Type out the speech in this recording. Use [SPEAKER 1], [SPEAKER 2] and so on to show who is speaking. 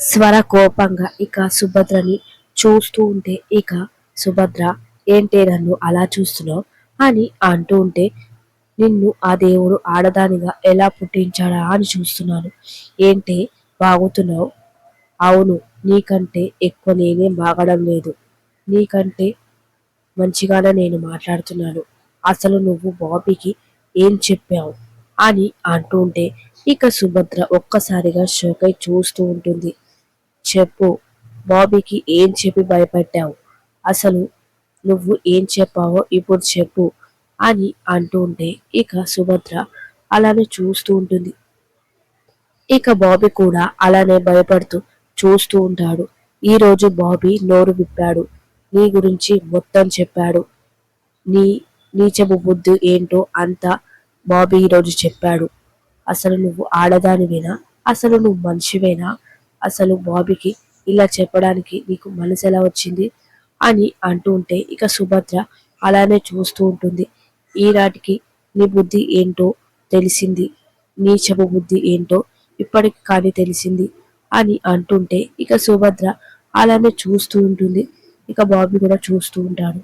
[SPEAKER 1] స్వర కోపంగా ఇక సుభద్రని చూస్తూ ఉంటే ఇక సుభద్ర ఏంటే నన్ను అలా చూస్తున్నావు? అని అంటూ ఉంటే నిన్ను ఆ దేవుడు ఆడదానిగా ఎలా పుట్టించాడా అని చూస్తున్నాను. ఏంటే బాగుతున్నావు? అవును నీకంటే ఎక్కువ నేనేం బాగడం లేదు. నీకంటే మంచిగానే నేను మాట్లాడుతున్నాను. అసలు నువ్వు బాబీకి ఏం చెప్పావు? అని అంటూ ఉంటే ఇక సుభద్ర ఒక్కసారిగా షోకై చూస్తూ ఉంటుంది. చెప్పు. బాబీకి ఏం చెప్పి భయపెట్టావు? అసలు నువ్వు ఏం చెప్పావో ఇప్పుడు చెప్పు అని అంటూ ఉంటే ఇక సుభద్ర అలానే చూస్తూ ఉంటుంది. ఇక బాబీ కూడా అలానే భయపడుతూ చూస్తూ ఉంటాడు. ఈరోజు బాబీ నోరు విప్పాడు. నీ గురించి మొత్తం చెప్పాడు. నీ నీచపు బుద్ధి ఏంటో అంతా బాబీ ఈరోజు చెప్పాడు. అసలు నువ్వు ఆడదానివేనా? అసలు నువ్వు మనిషివేనా? అసలు బాబీకి ఇలా చెప్పడానికి నీకు మనసు ఎలా వచ్చింది అని అంటూ ఉంటే ఇక సుభద్ర అలానే చూస్తూ ఉంటుంది. ఈనాటికి నీ బుద్ధి ఏంటో తెలిసింది. నీచపు బుద్ధి ఏంటో ఇప్పటికి కానీ తెలిసింది అని అంటుంటే ఇక సుభద్ర అలానే చూస్తూ ఉంటుంది. ఇక బాబీ కూడా చూస్తూ ఉంటాడు.